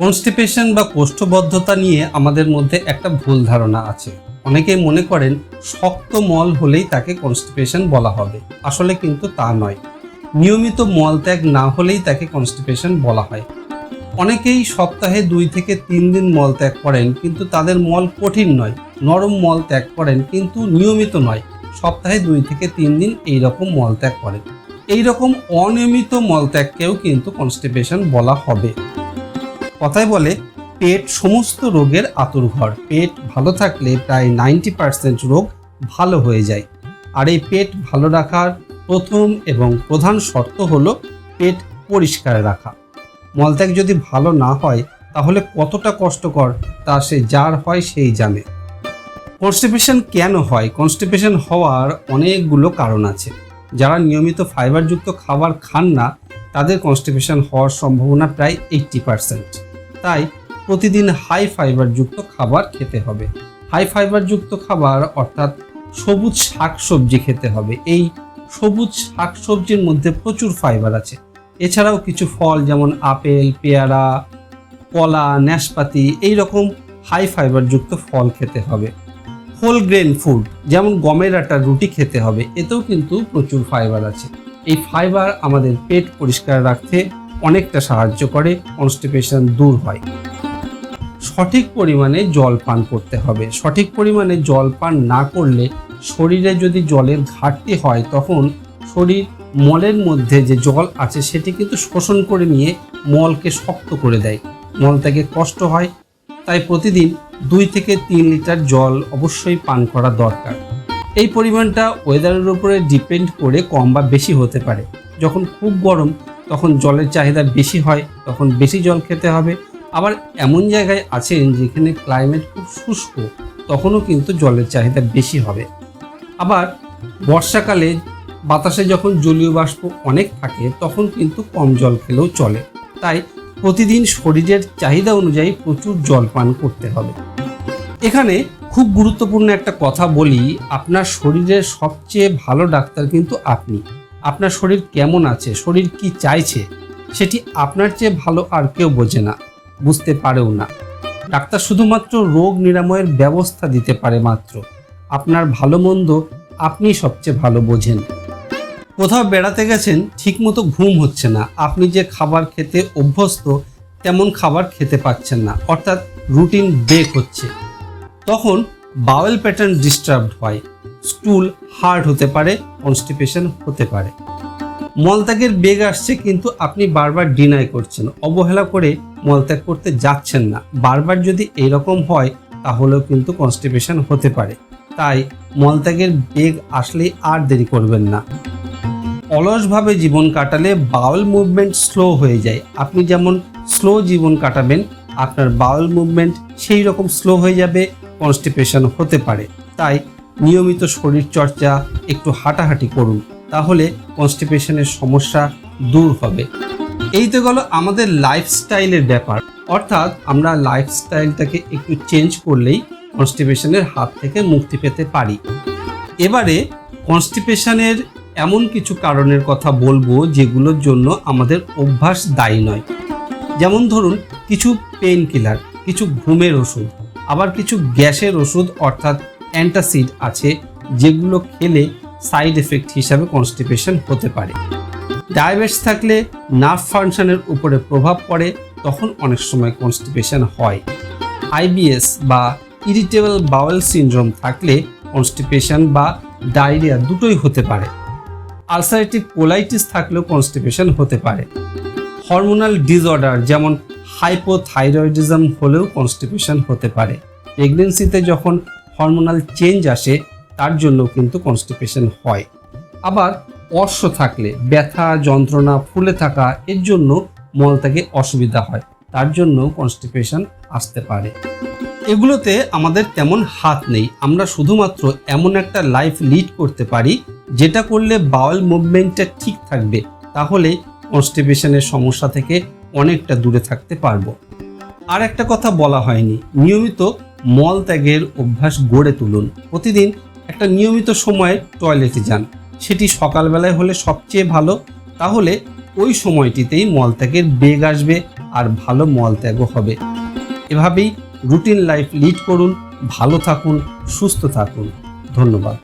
Constipation বা কোষ্ঠবদ্ধতা নিয়ে আমাদের মধ্যে একটা ভুল ধারণা আছে। অনেকেই মনে করেন শক্ত মল হলেই তাকে কনস্টিপেশন বলা হবে। আসলে কিন্তু তা নয়। নিয়মিত মল ত্যাগ না হলেই তাকে কনস্টিপেশন বলা হয়। অনেকেই সপ্তাহে দুই থেকে তিন দিন মল ত্যাগ করেন, কিন্তু তাদের মল কঠিন নয়, নরম মল ত্যাগ করেন, কিন্তু নিয়মিত নয়। সপ্তাহে দুই থেকে তিন দিন এই রকম মল ত্যাগ করেন। এই রকম অনিয়মিত মল ত্যাগকেও কিন্তু কনস্টিপেশন বলা হবে। কথায় বলে, পেট সমস্ত রোগের আতুরঘর। পেট ভালো থাকলে প্রায় নাইনটি পার্সেন্ট রোগ ভালো হয়ে যায়। আর এই পেট ভালো রাখার প্রথম এবং প্রধান শর্ত হলো পেট পরিষ্কার রাখা। মলত্যাগ যদি ভালো না হয়, তাহলে কতটা কষ্টকর তা সে যার হয় সেই জানে। কনস্টিপেশন কেন হয়? কনস্টিপেশন হওয়ার অনেকগুলো কারণ আছে। যারা নিয়মিত ফাইবারযুক্ত খাবার খান না, তাদের কনস্টিপেশন হওয়ার সম্ভাবনা প্রায় এইট্টি পার্সেন্ট। তাই প্রতিদিন হাই ফাইবারযুক্ত খাবার খেতে হবে। হাই ফাইবারযুক্ত খাবার অর্থাৎ সবুজ শাকসবজি খেতে হবে। এই সবুজ শাকসবজির মধ্যে প্রচুর ফাইবার আছে। এছাড়াও কিছু ফল যেমন আপেল, পেয়ারা, কলা, নাশপাতি এই রকম হাই ফাইবারযুক্ত ফল খেতে হবে। হোল গ্রেন ফুড যেমন গমের আটার রুটি খেতে হবে। এতেও কিন্তু প্রচুর ফাইবার আছে। এই ফাইবার আমাদের পেট পরিষ্কার রাখতে অনেকটা সাহায্য করে কনস্টিপেশন দূর হয়। সঠিক পরিমাণে জল পান করতে হবে। সঠিক পরিমাণে জল পান না করলে শরীরে যদি জলের ঘাটতি হয়, তখন শরীর মলের মধ্যে যে জল আছে, সেটি কিন্তু শোষণ করে নিয়ে মলকে শক্ত করে দেয়। মল থেকে কষ্ট হয়, তাই প্রতিদিন দুই থেকে তিন লিটার জল অবশ্যই পান করা দরকার। এই পরিমাণটা ওয়েদারের উপরে ডিপেন্ড করে কম বা বেশি হতে পারে। যখন খুব গরম তখন জলের চাহিদা বেশি হয়, তখন বেশি জল খেতে হবে। আবার এমন জায়গায় আছেন যেখানে ক্লাইমেট খুব শুষ্ক, তখনও কিন্তু জলের চাহিদা বেশি হবে। আবার বর্ষাকালে বাতাসে যখন জলীয় বাষ্প অনেক থাকে, তখন কিন্তু কম জল খেলেও চলে। তাই প্রতিদিন শরীরের চাহিদা অনুযায়ী প্রচুর জল পান করতে হবে। এখানে খুব গুরুত্বপূর্ণ একটা কথা বলি, আপনার শরীরের সবচেয়ে ভালো ডাক্তার কিন্তু আপনি। আপনার শরীর কেমন আছে, শরীর কি চাইছে, সেটি আপনার চেয়ে ভালো আর কেউ বোঝে না, বুঝতে পারেও না। ডাক্তার শুধুমাত্র রোগ নিরাময়ের ব্যবস্থা দিতে পারে মাত্র। আপনার ভালো মন্দ আপনি সবচেয়ে ভালো বোঝেন। কোথাও বেড়াতে গেছেন, ঠিকমতো ঘুম হচ্ছে না। আপনি যে খাবার খেতে অভ্যস্ত, তেমন খাবার খেতে পাচ্ছেন না। অর্থাৎ রুটিন ব্রেক হচ্ছে। তখন বাওয়েল প্যাটার্ন ডিস্টার্বড হয়। স্টুল হার্ড হতে পারে কনস্টিপেশন হতে পারে। মলত্যাগের বেগ আসছে কিন্তু আপনি বারবার ডিনাই করছেন, অবহেলা করে মলত্যাগ করতে যাচ্ছেন না। বারবার যদি এরকম হয়, তাহলেও কিন্তু কনস্টিপেশন হতে পারে। তাই মলত্যাগের বেগ আসলেই আর দেরি করবেন না। অলসভাবে জীবন কাটালে বাউল মুভমেন্ট স্লো হয়ে যায়। আপনি যেমন স্লো জীবন কাটাবেন, আপনার বাউল মুভমেন্ট সেই রকম স্লো হয়ে যাবে কনস্টিপেশন হতে পারে। তাই নিয়মিত শরীর চর্চা একটু হাঁটাহাঁটি করুন, তাহলে কনস্টিপেশনের সমস্যা দূর হবে। এই তো গেল আমাদের লাইফস্টাইলের ব্যাপার। অর্থাৎ আমরা লাইফস্টাইলটাকে একটু চেঞ্জ করলেই কনস্টিপেশনের হাত থেকে মুক্তি পেতে পারি। এবারে কনস্টিপেশনের এমন কিছু কারণের কথা বলব যেগুলোর জন্য আমাদের অভ্যাস দায়ী নয়। যেমন ধরুন, কিছু পেন কিলার কিছু ঘুমের ওষুধ, আবার কিছু গ্যাসের ওষুধ, অর্থাৎ অ্যান্টাসিড আছে যেগুলো খেলে সাইড এফেক্ট হিসাবে কনস্টিপেশন হতে পারে। ডায়াবেটিস থাকলে নার্ভ ফাংশনের উপরে প্রভাব পড়ে, তখন অনেক সময় কনস্টিপেশন হয়। আইবিএস বা ইরিটেবল বাওয়েল সিনড্রোম থাকলে কনস্টিপেশন বা ডায়রিয়া দুটোই হতে পারে। আলসারেটিভ কোলাইটিস থাকলেও কনস্টিপেশন হতে পারে। হরমোনাল ডিসঅর্ডার যেমন হাইপোথাইরয়েডিজম হলেও কনস্টিপেশন হতে পারে। প্রেগনেন্সিতে যখন হরমোনাল চেঞ্জ আসে, তার জন্য কিন্তু কনস্টিপেশন হয়। আবার অশ্ব থাকলে, ব্যথা, যন্ত্রণা, ফুলে থাকা, এর জন্য মলত্যাগে অসুবিধা হয়, তার জন্য কনস্টিপেশন আসতে পারে। এগুলোতে আমাদের তেমন হাত নেই, আমরা শুধুমাত্র এমন একটা লাইফ লিড করতে পারি, যেটা করলে বাউল মুভমেন্টটা ঠিক থাকবে, তাহলে কনস্টিপেশনের সমস্যা থেকে অনেকটা দূরে থাকতে পারব। আর একটা কথা বলা হয়নি, নিয়মিত মল ত্যাগের অভ্যাস গড়ে তুলুন। প্রতিদিন একটা নিয়মিত সময়ে টয়লেটে যান। সেটি সকালবেলায় হলে সবচেয়ে ভালো। তাহলে ওই সময়টিতেই মলত্যাগের বেগ আসবে আর ভালো মল ত্যাগও হবে। এভাবেই রুটিন লাইফ লিড করুন। ভালো থাকুন, সুস্থ থাকুন। ধন্যবাদ।